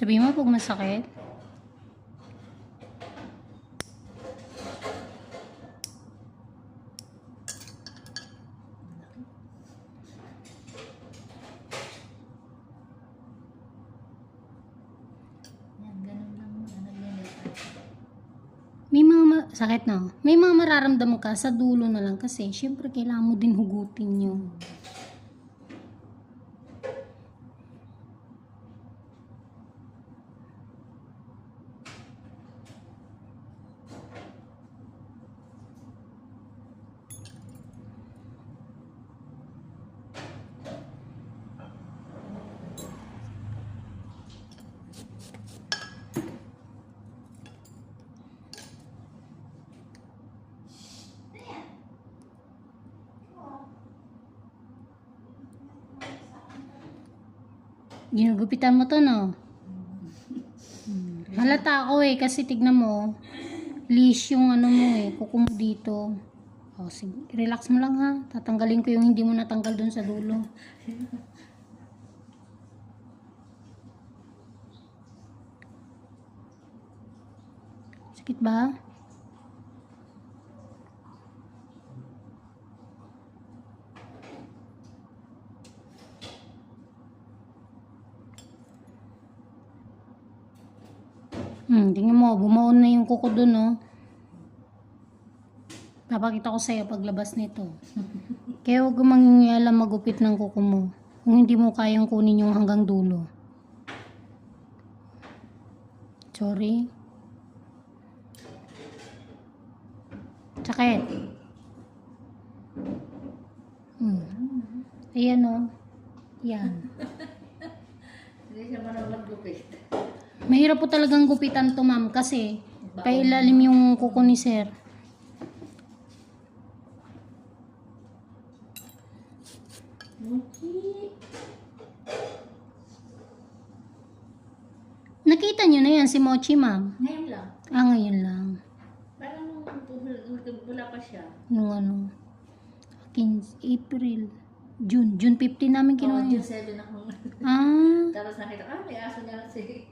Sabi mo pag masakit. May mga sakit no? May mga mararamdaman ka sa dulo na lang kasi syempre kailangan mo din hugutin yung Ginugupitan mo to, no? Hmm. Halata ako eh, kasi tignan mo, leash yung ano mo eh, kuko mo dito. O, sige, relax mo lang ha. Tatanggalin ko yung hindi mo natanggal dun sa dulo. Sakit ba? Hmm, tingnan mo, bumaon na yung kuko dun, no? Papakita ko sa'yo paglabas nito. Kaya huwag mangingialam magupit ng kuko mo. Kung hindi mo kayang kunin yung hanggang dulo. Sorry. Sakit. Hmm. Ayan, oh. Yan. Hindi siya marunong maglupit. Mahirap po talagang gupitan to ma'am kasi pailalim yung kuko ni sir. Nakita nyo na yan si Mochi ma'am. Ngayon lang. Ah, ngayon lang. Parang nung nung- wala pa siya. Yung ano, 15, April, June. June 15 namin Oo, kinuha. June yun. 7 ako. Ah, Tapos nakita ah, may aso na si...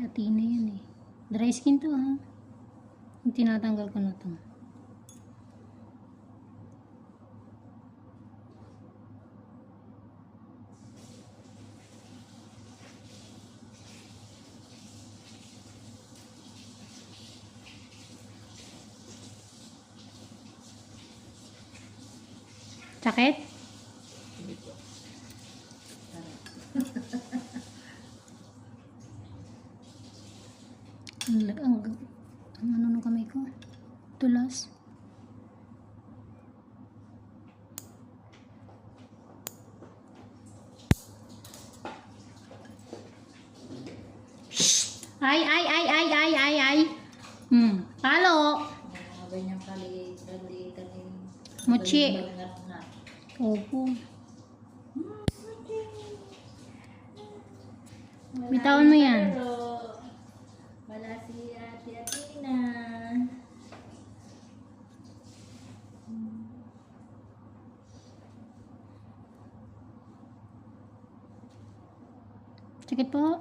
Athena yan eh. Dry skin to ha. Tinatanggal ko na to. Sakit? Ang, lag- ang, ang ano ng kamay ko? Tulas. Ay, ay, ay, ay, ay, ay, ay. Hmm. Palo. Mochi. Opo. Bitawan mo yan. pero Wala si Ate Athena. Sakit po.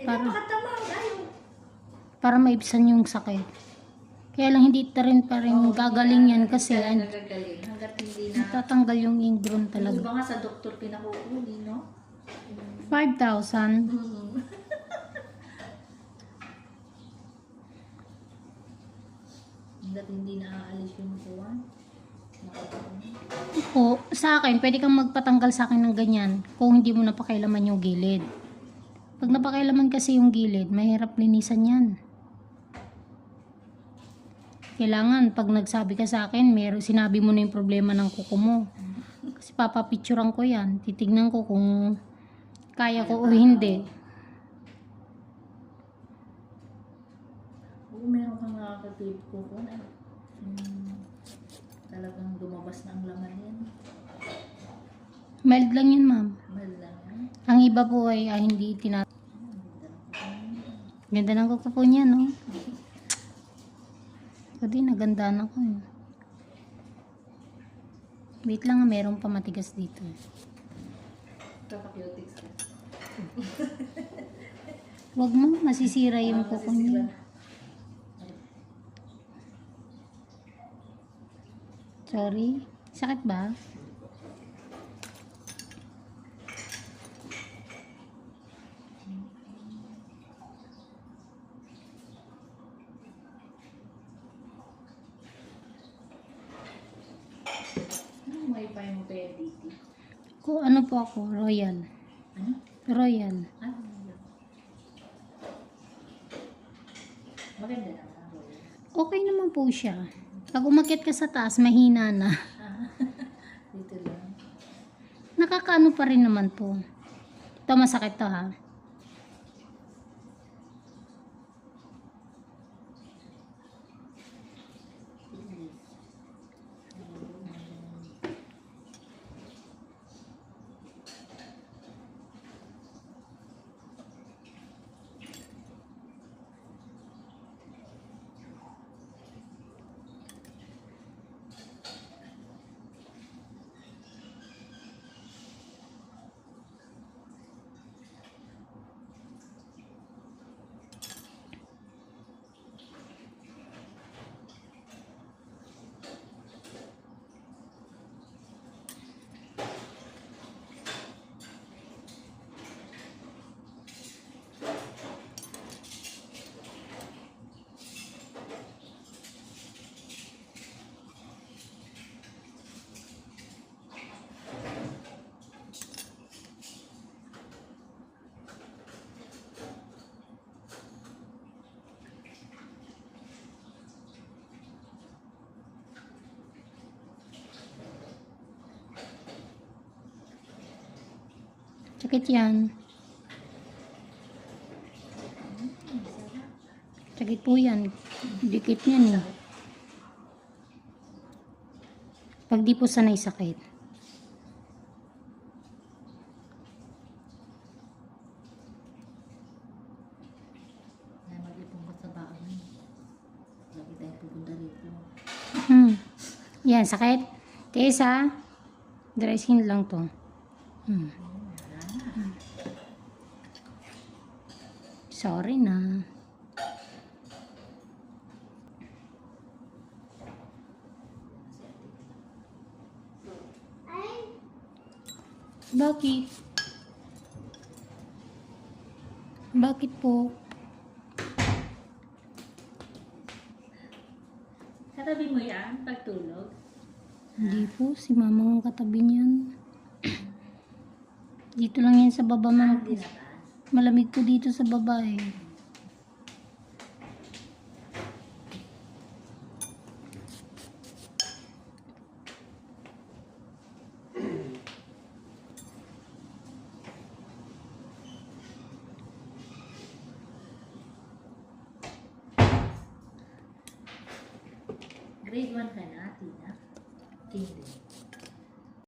Napakatamang. Ayaw. Para maibsan yung sakit. Kaya lang hindi ta rin pa rin gagaling yan kasi an- Nagagaling. Hanggat hindi na. tatanggal yung ingrown talaga. iba nga sa doktor pinakukuli, no? 5,000. Hmm. Hanggat hindi naaalis yung kuwan. O, sa akin, pwede kang magpatanggal sa akin ng ganyan kung hindi mo napakailaman yung gilid. Pag napakailaman kasi yung gilid, mahirap linisan yan. Kailangan, pag nagsabi ka sa akin, meron, sinabi mo na yung problema ng kuko mo. Kasi papapicturean ko yan. Titignan ko kung kaya ko o hindi. Oo, meron nakakatip ko kung ano. Hmm, talagang lumabas na ang laman yan. Mild lang yun, ma'am. Mahal lang yan. Ang iba po ay ah, hindi tinat... Ganda ng kuko. Po niya, no? Ako din, nagandaan ako eh. Wait lang, ah, meron pa matigas dito. Kakapiotics ka. Huwag mo, masisira yung Ah, kuko niya. Sorry. Sakit ba? Ko, ano po ako? Royal. Ano? Royal. Yun? Maganda naman. Okay naman po siya. Pag umakyat ka sa taas, mahina na. Dito lang. Nakakaano pa rin naman po. Ito masakit to ha. Sakit yan. Sakit po yan. Dikit yan eh. Pag di po sanay sakit. Hmm. Yan, sakit. Kesa, dressing lang to. Hmm. Sorry na. Bakit? Bakit po? Katabi mo yan pagtulog? Hindi po, si mama ang katabi niyan. Dito lang yan sa baba na taas. Malamig po dito sa baba eh. Grade 1 ka na, Tina. Hindi.